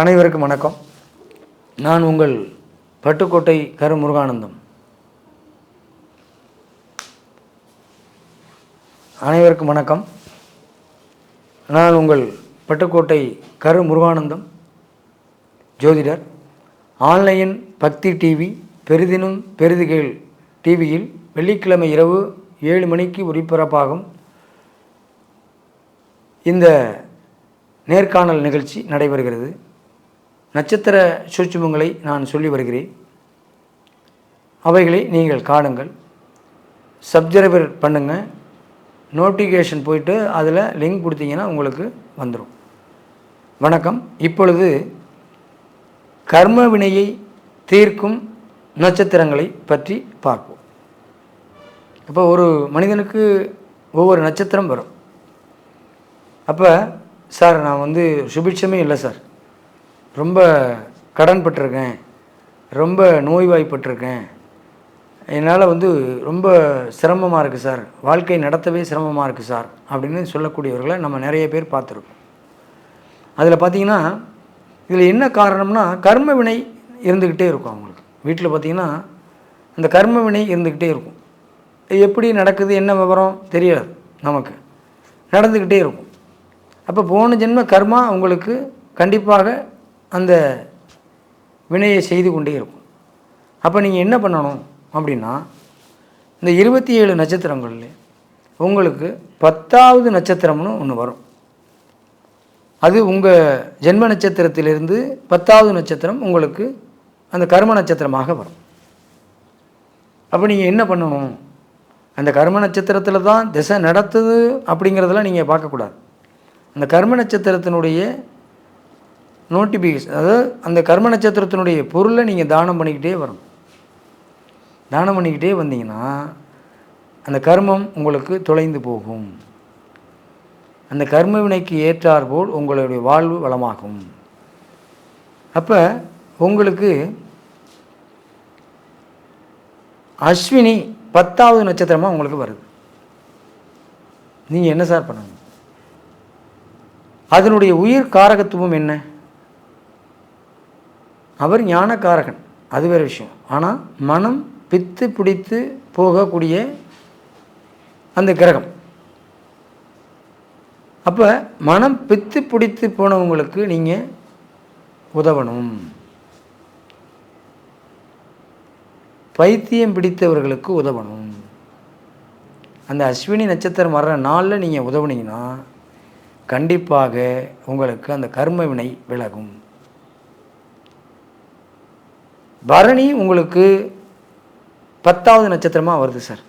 அனைவருக்கும் வணக்கம். நான் உங்கள் பட்டுக்கோட்டை கரு முருகானந்தம் அனைவருக்கும் வணக்கம். நான் உங்கள் பட்டுக்கோட்டை கரு முருகானந்தம் ஜோதிடர். ஆன்லைன் பக்தி டிவி பெரிதினும் பெரிதுகள் டிவியில் வெள்ளிக்கிழமை இரவு ஏழு மணிக்கு ஒளிபரப்பாகும் இந்த நேர்காணல் நிகழ்ச்சி நடைபெறுகிறது. நட்சத்திர சூட்சுமங்களை நான் சொல்லி வருகிறேன். அவைகளை நீங்கள் காணுங்கள். சப்ஸ்கிரைபர் பண்ணுங்கள் நோட்டிஃபிகேஷன் போயிட்டு அதில் லிங்க் கொடுத்தீங்கன்னா உங்களுக்கு வந்துடும் வணக்கம். இப்பொழுது கர்ம வினையை தீர்க்கும் நட்சத்திரங்களை பற்றி பார்ப்போம். இப்போ ஒரு மனிதனுக்கு ஒவ்வொரு நட்சத்திரம் வரும். அப்போ சார் நான் வந்து சுபிட்சமே இல்லை சார். ரொம்ப கடன் பட்டிருக்கேன். ரொம்ப நோய்வாய்ப்பட்டிருக்கேன். என்னால் வந்து ரொம்ப சிரமமாக இருக்குது சார். வாழ்க்கை நடத்தவே சிரமமாக இருக்குது சார் அப்படின்னு சொல்லக்கூடியவர்களை நம்ம நிறைய பேர் பார்த்துருக்கோம். அதில் பார்த்தீங்கன்னா இதில் என்ன காரணம்னா கர்ம வினை இருந்துக்கிட்டே இருக்கும் அவங்களுக்கு. வீட்டில் பார்த்தீங்கன்னா அந்த கர்ம வினை இருந்துக்கிட்டே இருக்கும். எப்படி நடக்குது என்ன விவரம் தெரியாது நமக்கு. நடந்துக்கிட்டே இருக்கும். அப்போ போன ஜென்ம கர்மா அவங்களுக்கு கண்டிப்பாக அந்த வினையை செய்து கொண்டே இருக்கும். அப்போ நீங்கள் என்ன பண்ணணும் அப்படின்னா இந்த இருபத்தி ஏழு நட்சத்திரங்கள்ல உங்களுக்கு பத்தாவது நட்சத்திரம்னு ஒன்று வரும். அது உங்கள் ஜென்ம நட்சத்திரத்திலிருந்து பத்தாவது நட்சத்திரம் உங்களுக்கு அந்த கர்ம நட்சத்திரமாக வரும். அப்போ நீங்கள் என்ன பண்ணணும்? அந்த கர்ம நட்சத்திரத்தில் தான் திசை நடத்துது அப்படிங்கிறதெல்லாம் நீங்கள் பார்க்கக்கூடாது. அந்த கர்ம நட்சத்திரத்தினுடைய நோட்டிஃபிகேஷன் அதாவது அந்த கர்ம நட்சத்திரத்தினுடைய பொருளை நீங்கள் தானம் பண்ணிக்கிட்டே வரணும். தானம் பண்ணிக்கிட்டே வந்தீங்கன்னா அந்த கர்மம் உங்களுக்கு தொலைந்து போகும். அந்த கர்ம வினைக்கு ஏற்றாற்போல் உங்களுடைய வாழ்வு வளமாகும். அப்போ உங்களுக்கு அஸ்வினி பத்தாவது நட்சத்திரமாக உங்களுக்கு வருது. நீங்கள் என்ன சார் பண்ணணும்? அதனுடைய உயிர் காரகத்துவம் என்ன? அவர் ஞானக்காரகன். அது வேறு விஷயம். ஆனால் மனம் பித்து பிடித்து போகக்கூடிய அந்த கிரகம். அப்போ மனம் பித்து பிடித்து போனவங்களுக்கு நீங்கள் உதவணும். பைத்தியம் பிடித்தவர்களுக்கு உதவணும். அந்த அஸ்வினி நட்சத்திரம் வர்ற நாளில் நீங்கள் உதவுனீங்கன்னா கண்டிப்பாக உங்களுக்கு அந்த கர்ம வினை விலகும். பரணி உங்களுக்கு பத்தாவது நட்சத்திரமாக வருது சார்.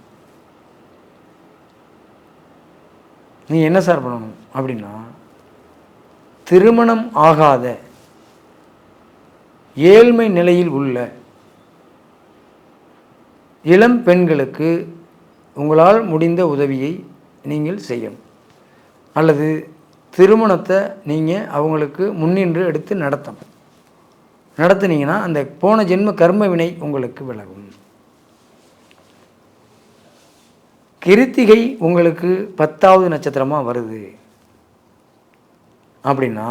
நீங்கள் என்ன சார் பண்ணணும் அப்படின்னா திருமணம் ஆகாத ஏழ்மை நிலையில் உள்ள இளம் பெண்களுக்கு உங்களால் முடிந்த உதவியை நீங்கள் செய்யணும். அல்லது திருமணத்தை நீங்கள் அவங்களுக்கு முன்னின்று எடுத்து நடத்தணும். நடத்துனீங்கன்னா அந்த போன ஜென்ம கர்ம வினை உங்களுக்கு விலகும். கிருத்திகை உங்களுக்கு பத்தாவது நட்சத்திரமாக வருது. அப்படின்னா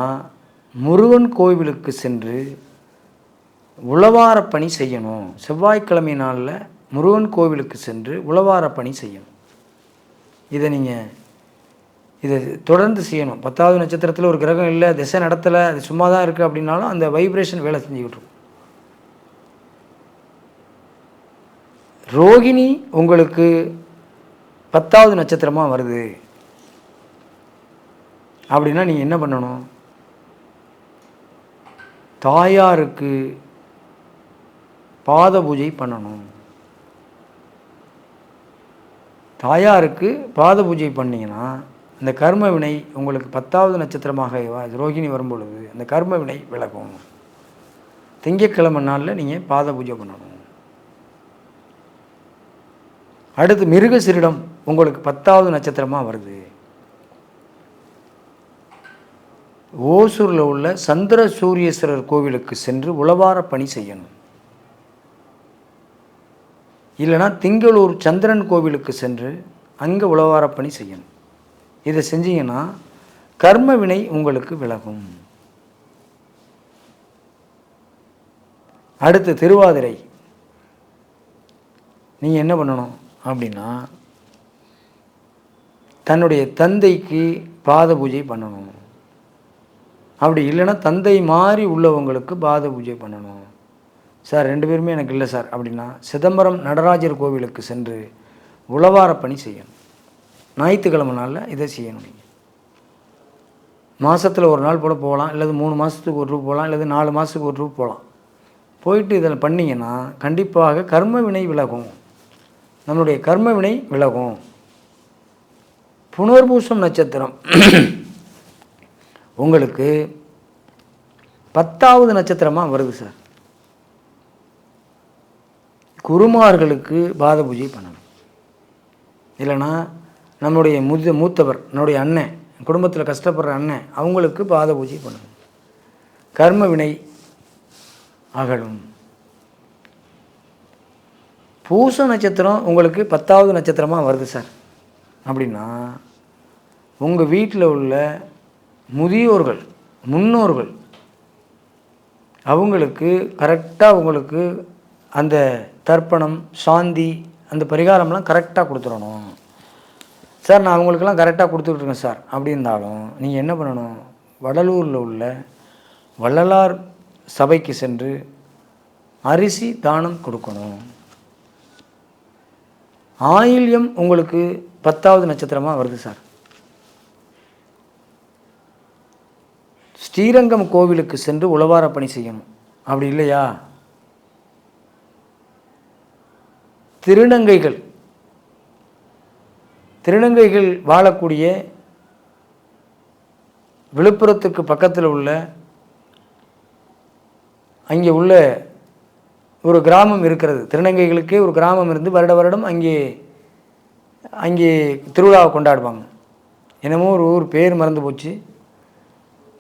முருகன் கோவிலுக்கு சென்று உழவார பணி செய்யணும். செவ்வாய்க்கிழமை நாளில் முருகன் கோவிலுக்கு சென்று உழவார பணி செய்யணும். இதை நீங்கள் இதை தொடர்ந்து செய்யணும். பத்தாவது நட்சத்திரத்தில் ஒரு கிரகம் இல்லை திசை நடத்தலை அது சும்மா தான் இருக்குது அப்படின்னாலும் அந்த வைப்ரேஷன் வேலை செஞ்சுக்கிட்டு இருக்கும். ரோகிணி உங்களுக்கு பத்தாவது நட்சத்திரமாக வருது. அப்படின்னா நீங்கள் என்ன பண்ணணும்? தாயாருக்கு பாத பூஜை பண்ணணும். தாயாருக்கு பாத பூஜை பண்ணிங்கன்னா இந்த கர்ம வினை உங்களுக்கு பத்தாவது நட்சத்திரமாக ரோகிணி வரும்பொழுது அந்த கர்ம வினை விலகும். திங்கட்கிழமை நாளில் நீங்கள் பாத பூஜை பண்ணணும். அடுத்து மிருகசிரிடம் உங்களுக்கு பத்தாவது நட்சத்திரமாக வருது. ஓசூரில் உள்ள சந்திர சூரியஸ்வரர் கோவிலுக்கு சென்று உளவார பணி செய்யணும். இல்லைனா திங்களூர் சந்திரன் கோவிலுக்கு சென்று அங்கே உளவார பணி செய்யணும். இதை செஞ்சீங்கன்னா கர்ம வினை உங்களுக்கு விலகும். அடுத்து திருவாதிரை. நீங்கள் என்ன பண்ணணும் அப்படின்னா தன்னுடைய தந்தைக்கு பாத பூஜை பண்ணணும். அப்படி இல்லைன்னா தந்தை மாதிரி உள்ளவங்களுக்கு பாத பூஜை பண்ணணும். சார் ரெண்டு பேருமே எனக்கு இல்லை சார். அப்படின்னா சிதம்பரம் நடராஜர் கோவிலுக்கு சென்று உளவார பணி செய்யணும். ஞாயிற்றுக்கிழமை நாளில் இதை செய்யணும் நீங்கள் மாதத்தில் ஒரு நாள் கூட போகலாம் இல்லது மூணு மாதத்துக்கு ஒரு ரூபா போகலாம் இல்லது நாலு மாதத்துக்கு ஒரு ரூபா போகலாம். போயிட்டு இதில் பண்ணிங்கன்னா கண்டிப்பாக கர்ம வினை விலகும். நம்மளுடைய கர்ம வினை விலகும். புனர்பூசம் நட்சத்திரம். உங்களுக்கு பத்தாவது நட்சத்திரமாக வருது சார். குருமார்களுக்கு பாத பூஜை பண்ணணும். இல்லைன்னா நம்முடைய முது மூத்தவர் நம்முடைய அண்ணன் குடும்பத்தில் கஷ்டப்படுற அண்ணன் அவங்களுக்கு பாத பூஜை பண்ணணும் கர்ம வினை அகலும். பூச நட்சத்திரம் உங்களுக்கு பத்தாவது நட்சத்திரமாக வருது சார். அப்படின்னா உங்கள் வீட்டில் உள்ள முதியோர்கள் முன்னோர்கள் அவங்களுக்கு கரெக்டாக உங்களுக்கு அந்த தர்ப்பணம் சாந்தி அந்த பரிகாரம்லாம் கரெக்டாக கொடுத்துடணும். சார் நான் அவங்களுக்கெல்லாம் கரெக்டாக கொடுத்துட்ருக்கேன் சார். அப்படி இருந்தாலும் நீங்கள் என்ன பண்ணணும்? வடலூரில் உள்ள வள்ளலார் சபைக்கு சென்று அரிசி தானம் கொடுக்கணும். ஆயில்யம் உங்களுக்கு பத்தாவது நட்சத்திரமாக வருது சார். ஸ்ரீரங்கம் கோவிலுக்கு சென்று உளவார பணி செய்யணும். அப்படி இல்லையா? திருநங்கைகள் திருநங்கைகள் வாழக்கூடிய விழுப்புரத்துக்கு பக்கத்தில் உள்ள அங்கே உள்ள ஒரு கிராமம் இருக்கிறது. திருநங்கைகளுக்கே ஒரு கிராமம் இருந்து வருட வருடம் அங்கே அங்கே திருவிழாவை கொண்டாடுவாங்க. என்னமோ ஒரு ஊர் பேர் மறந்து போச்சு.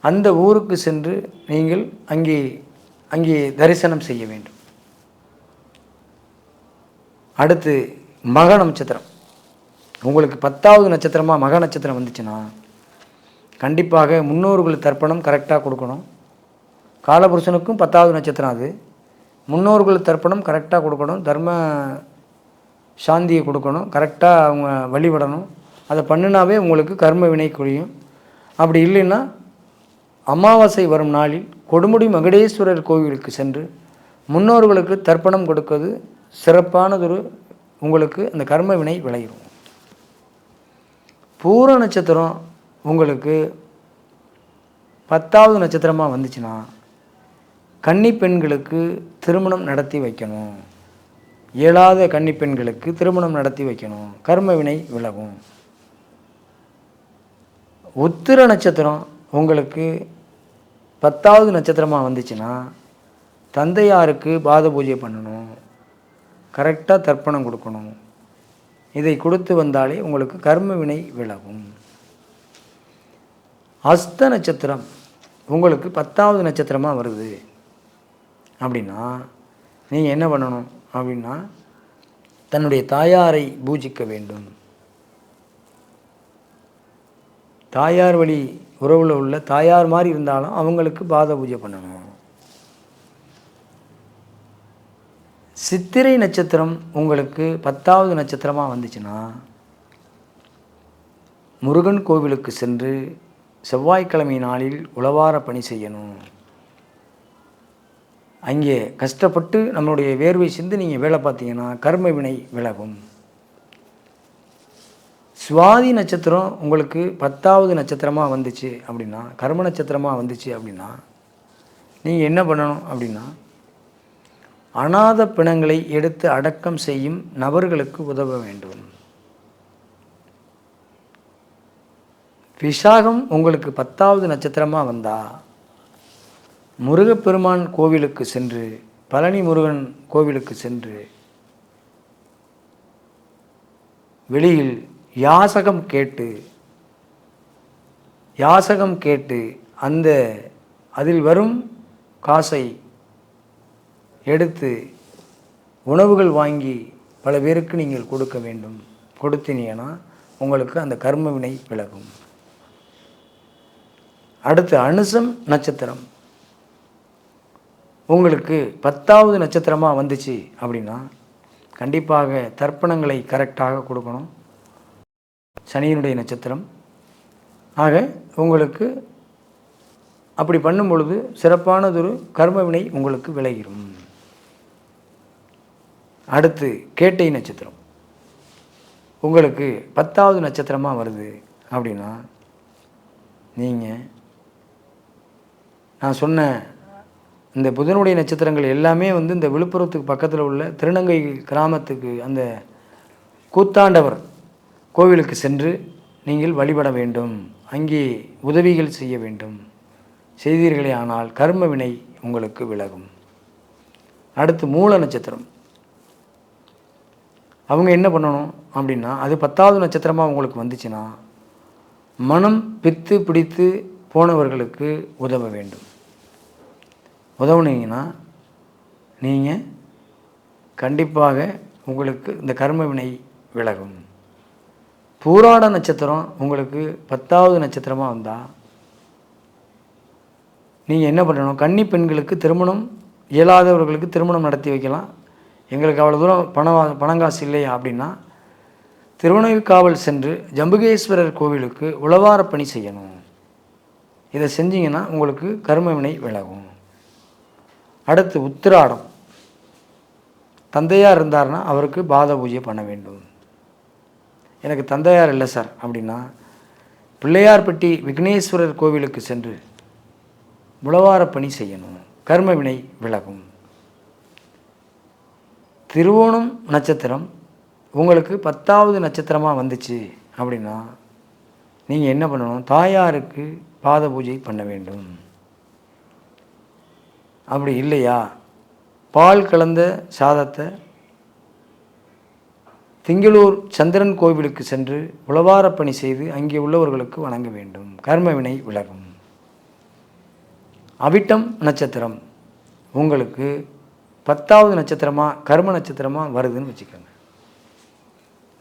அந்த ஊருக்கு சென்று நீங்கள் அங்கே அங்கே தரிசனம் செய்ய வேண்டும். அடுத்து மக நட்சத்திரம். உங்களுக்கு பத்தாவது நட்சத்திரமாக மக நட்சத்திரம் வந்துச்சுன்னா கண்டிப்பாக முன்னோர்கள் தர்ப்பணம் கரெக்டாக கொடுக்கணும். காலபுருஷனுக்கும் பத்தாவது நட்சத்திரம் அது. முன்னோர்கள் தர்ப்பணம் கரெக்டாக கொடுக்கணும். தர்ம சாந்தியை கொடுக்கணும். கரெக்டாக அவங்க வழிபடணும். அதை பண்ணினாவே உங்களுக்கு கர்ம வினை குழியும் அப்படி இல்லைன்னா அமாவாசை வரும் நாளில் கொடுமுடி மகுடேஸ்வரர் கோவிலுக்கு சென்று முன்னோர்களுக்கு தர்ப்பணம் கொடுப்பது சிறப்பானதொரு உங்களுக்கு அந்த கர்ம வினை விளையும். பூர நட்சத்திரம் உங்களுக்கு பத்தாவது நட்சத்திரமாக வந்துச்சுன்னா கன்னி பெண்களுக்கு திருமணம் நடத்தி வைக்கணும். இயலாத கன்னி பெண்களுக்கு திருமணம் நடத்தி வைக்கணும். கர்ம வினை விலகும். உத்திர நட்சத்திரம் உங்களுக்கு பத்தாவது நட்சத்திரமாக வந்துச்சுன்னா தந்தையாருக்கு பாத பூஜை பண்ணணும். கரெக்டாக தர்ப்பணம் கொடுக்கணும். இதை கொடுத்து வந்தாலே உங்களுக்கு கர்ம வினை விலகும். அஸ்த நட்சத்திரம் உங்களுக்கு பத்தாவது நட்சத்திரமாக வருது. அப்படின்னா நீங்கள் என்ன பண்ணணும்? அப்படின்னா தன்னுடைய தாயாரை பூஜிக்க வேண்டும். தாயார் வழி உறவில் உள்ள தாயார் மாதிரி இருந்தாலும் அவங்களுக்கு பாத பூஜை பண்ணணும். சித்திரை நட்சத்திரம் உங்களுக்கு பத்தாவது நட்சத்திரமாக வந்துச்சுன்னா முருகன் கோவிலுக்கு சென்று செவ்வாய்க்கிழமை நாளில் உளவார பணி செய்யணும். அங்கே கஷ்டப்பட்டு நம்மளுடைய வேர்வை சிந்து நீங்கள் வேலை பார்த்தீங்கன்னா கர்ம வினை விலகும். சுவாதி நட்சத்திரம் உங்களுக்கு பத்தாவது நட்சத்திரமாக வந்துச்சு அப்படின்னா கர்ம நட்சத்திரமாக வந்துச்சு அப்படின்னா நீங்கள் என்ன பண்ணணும் அப்படின்னா அநாத பிணங்களை எடுத்து அடக்கம் செய்யும் நபர்களுக்கு உதவ வேண்டும். விசாகம் உங்களுக்கு பத்தாவது நட்சத்திரமாக வந்தால் முருகப்பெருமான் கோவிலுக்கு சென்று பழனி முருகன் கோவிலுக்கு சென்று வெளியில் யாசகம் கேட்டு யாசகம் கேட்டு அந்த அதில் வரும் காசை எடுத்து உணவுகள் வாங்கி பல பேருக்கு நீங்கள் கொடுக்க வேண்டும். கொடுத்தீங்கன்னா உங்களுக்கு அந்த கர்ம வினை விலகும். அடுத்து அனுசம் நட்சத்திரம். உங்களுக்கு பத்தாவது நட்சத்திரமாக வந்துச்சு அப்படின்னா கண்டிப்பாக தர்ப்பணங்களை கரெக்டாக கொடுக்கணும். சனியினுடைய நட்சத்திரம். ஆக உங்களுக்கு அப்படி பண்ணும் பொழுது சிறப்பானதொரு கர்மவினை உங்களுக்கு விளைகிறோம் அடுத்து கேட்டை நட்சத்திரம். உங்களுக்கு பத்தாவது நட்சத்திரமாக வருது அப்படின்னா நீங்கள் நான் சொன்ன இந்த புதனுடைய நட்சத்திரங்கள் எல்லாமே வந்து இந்த விழுப்புரத்துக்கு பக்கத்தில் உள்ள திருநங்கை கிராமத்துக்கு அந்த கூத்தாண்டவர் கோவிலுக்கு சென்று நீங்கள் வழிபட வேண்டும். அங்கே உதவிகள் செய்ய வேண்டும். செய்தீர்களே ஆனால் கர்ம வினை உங்களுக்கு விலகும். அடுத்து மூல நட்சத்திரம். அவங்க என்ன பண்ணணும் அப்படின்னா அது பத்தாவது நட்சத்திரமாக உங்களுக்கு வந்துச்சுன்னா மனம் பித்து பிடித்து போனவர்களுக்கு உதவ வேண்டும். உதவுனீங்கன்னா நீங்கள் கண்டிப்பாக உங்களுக்கு இந்த கர்ம வினை விலகும். பூராட நட்சத்திரம் உங்களுக்கு பத்தாவது நட்சத்திரமாக வந்தால் நீங்கள் என்ன பண்ணணும்? கன்னி பெண்களுக்கு திருமணம் இயலாதவர்களுக்கு திருமணம் நடத்தி வைக்கலாம். எங்களுக்கு அவ்வளோ தூரம் பணம் பணங்காசு இல்லையா அப்படின்னா திருவண்ணாமலை சென்று ஜம்புகேஸ்வரர் கோவிலுக்கு உழவார பணி செய்யணும். இதை செஞ்சீங்கன்னா உங்களுக்கு கர்மவினை விலகும். அடுத்து உத்திராடம். தந்தையார் இருந்தார்னா அவருக்கு பாத பூஜை பண்ண வேண்டும். எனக்கு தந்தையார் இல்லை சார் அப்படின்னா பிள்ளையார்பட்டி விக்னேஸ்வரர் கோவிலுக்கு சென்று உழவார பணி செய்யணும். கர்மவினை விலகும். திருவோணம் நட்சத்திரம் உங்களுக்கு பத்தாவது நட்சத்திரமாக வந்துச்சு அப்படின்னா நீங்கள் என்ன பண்ணணும்? தாயாருக்கு பாத பூஜை பண்ண வேண்டும். அப்படி இல்லையா? பால் கலந்த சாதத்தை திங்களூர் சந்திரன் கோவிலுக்கு சென்று உளவார பணி செய்து அங்கே உள்ளவர்களுக்கு வணங்க வேண்டும். கர்மவினை விலகும். அவிட்டம் நட்சத்திரம் உங்களுக்கு பத்தாவது நட்சத்திரமாக கர்ம நட்சத்திரமாக வருதுன்னு வச்சுக்கோங்க.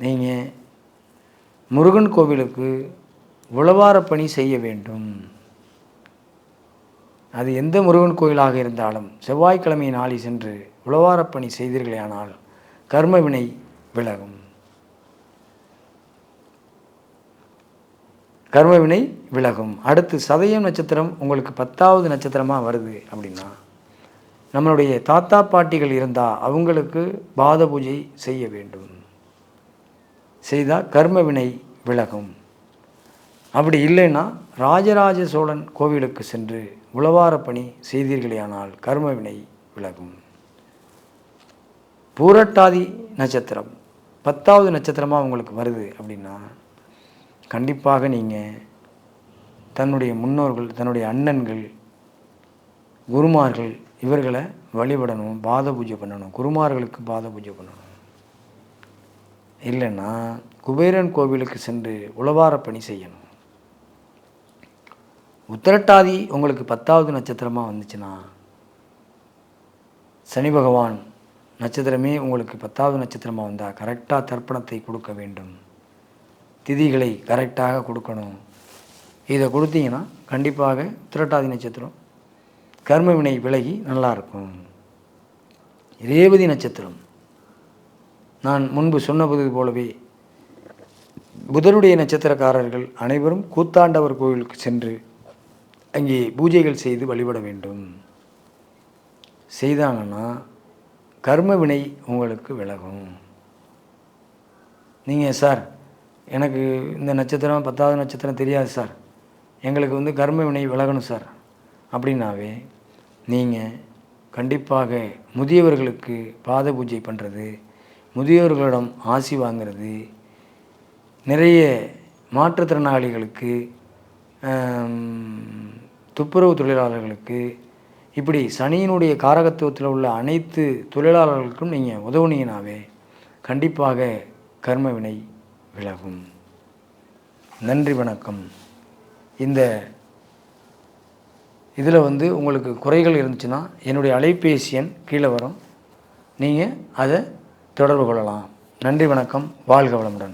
நீங்கள் முருகன் கோவிலுக்கு உழவார பணி செய்ய வேண்டும். அது எந்த முருகன் கோயிலாக இருந்தாலும் செவ்வாய்க்கிழமை நாளை சென்று உழவார பணி செய்தீர்களேயானால் கர்ம வினை விலகும். கர்மவினை விலகும். அடுத்து சதயம் நட்சத்திரம் உங்களுக்கு பத்தாவது நட்சத்திரமாக வருது அப்படின்னா நம்மளுடைய தாத்தா பாட்டிகள் இருந்தால் அவங்களுக்கு பாத பூஜை செய்ய வேண்டும். செய்தால் கர்ம வினை விலகும். அப்படி இல்லைன்னா ராஜராஜ சோழன் கோவிலுக்கு சென்று உளவார பணி செய்தீர்களேயானால் கர்ம வினை விலகும். பூரட்டாதி நட்சத்திரம். பத்தாவது நட்சத்திரமாக உங்களுக்கு வருது அப்படின்னா கண்டிப்பாக நீங்கள் தன்னுடைய முன்னோர்கள் தன்னுடைய அண்ணன்கள் குருமார்கள் இவர்களை வழிபடணும் பாத பூஜை பண்ணணும் குருமார்களுக்கு பாத பூஜை பண்ணணும். இல்லைன்னா குபேரன் கோவிலுக்கு சென்று உளவார பணி செய்யணும். உத்திரட்டாதி உங்களுக்கு பத்தாவது நட்சத்திரமாக வந்துச்சுன்னா சனி பகவான் நட்சத்திரமே உங்களுக்கு பத்தாவது நட்சத்திரமாக வந்தால் கரெக்டாக தர்ப்பணத்தை கொடுக்க வேண்டும். திதிகளை கரெக்டாக கொடுக்கணும். இதை கொடுத்தீங்கன்னா கண்டிப்பாக திரட்டாதி நட்சத்திரம் கர்ம வினை விலகி நல்லாயிருக்கும். ரேவதி நட்சத்திரம். நான் முன்பு சொன்னபோது போலவே புதருடைய நட்சத்திரக்காரர்கள் அனைவரும் கூத்தாண்டவர் கோவிலுக்கு சென்று அங்கே பூஜைகள் செய்து வழிபட வேண்டும். செய்தாங்கன்னா கர்ம வினை உங்களுக்கு விலகும். நீங்கள் சார் எனக்கு இந்த நட்சத்திரம் பத்தாவது நட்சத்திரம் தெரியாது சார். எங்களுக்கு வந்து கர்ம வினை விலகணும் சார். அப்படின்னாவே நீங்கள் கண்டிப்பாக முதியவர்களுக்கு பாத பூஜை பண்ணுறது முதியோர்களிடம் ஆசி வாங்கிறது நிறைய மாற்றுத்திறனாளிகளுக்கு துப்புரவு தொழிலாளர்களுக்கு இப்படி சனியினுடைய காரகத்துவத்தில் உள்ள அனைத்து தொழிலாளர்களுக்கும் நீங்கள் உதவுனீங்கனாவே கண்டிப்பாக கர்ம வினை விலகும். நன்றி வணக்கம். இந்த இதில் வந்து உங்களுக்கு குறைகள் இருந்துச்சுன்னா என்னுடைய அலைபேசி எண் கீழே வரும். நீங்கள் அதை தொடர்பு கொள்ளலாம். நன்றி வணக்கம். வாழ்க வளமுடன்.